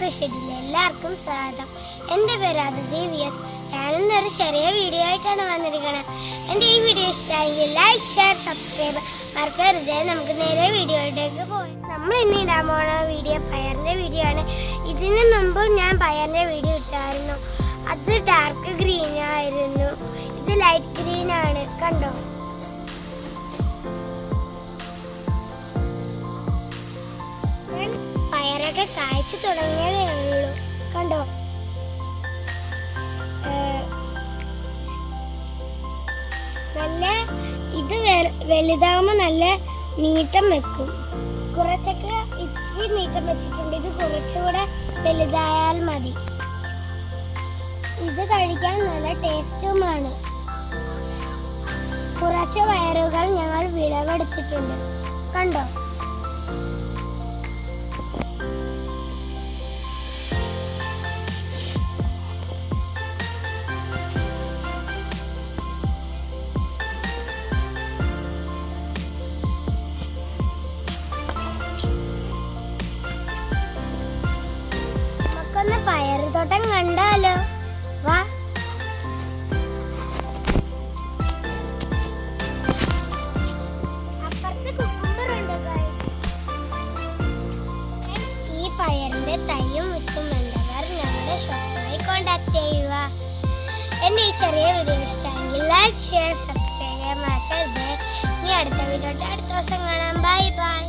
സ്പെഷ്യലിൽ എല്ലാവർക്കും സ്വാഗതം. എന്റെ പേര് അതിഥി വി എസ് ഞാനിന്നൊരു ചെറിയ വീഡിയോ ആയിട്ടാണ് വന്നിരിക്കുന്നത് എന്റെ ഈ വീഡിയോ ഇഷ്ടമായെങ്കിൽ ലൈക്ക് ഷെയർ സബ്സ്ക്രൈബ് മറക്കരുത്. നമുക്ക് നേരെ വീഡിയോയിലേക്ക് പോയി നമ്മൾ ഇന്ന് ഇടാൻ പോണ വീഡിയോ പയറിന്റെ വീഡിയോ ആണ്. ഇതിന് മുമ്പ് ഞാൻ പയറിന്റെ വീഡിയോ ഇട്ടായിരുന്നു. അത് ഡാർക്ക് ഗ്രീൻ ആയിരുന്നു. ഇത് ലൈറ്റ് ഗ്രീൻ ആണ്. കണ്ടോ? പയറൊക്കെ കായ്ച്ചു തുടങ്ങിയതേ ഉള്ളൂ. കണ്ടോ? നല്ല ഇത് വലുതാകുമ്പോ നല്ല നീട്ടം വെക്കും. കുറച്ചൊക്കെ ഇച്ചിരി നീട്ടം വെച്ചിട്ടുണ്ട്. ഇത് കുറച്ചുകൂടെ വലുതായാൽ മതി. ഇത് കഴിക്കാൻ നല്ല ടേസ്റ്റുമാണ്. കുറച്ച് വയറുകൾ ഞങ്ങൾ വിളവെടുത്തിട്ടുണ്ട്. കണ്ടോ? നമുക്കൊന്ന് പയറുതോട്ടം കണ്ടാലോ? വാ. ഈ തയ്യും ചെറിയ വീഡിയോ ഇഷ്ടമെങ്കിൽ ലൈക്ക് ഷെയർ സബ്സ്ക്രൈബ് മറക്കരുത്. ഇനി അടുത്ത വീഡിയോ അടുത്ത ദിവസം കാണാം. Bye bye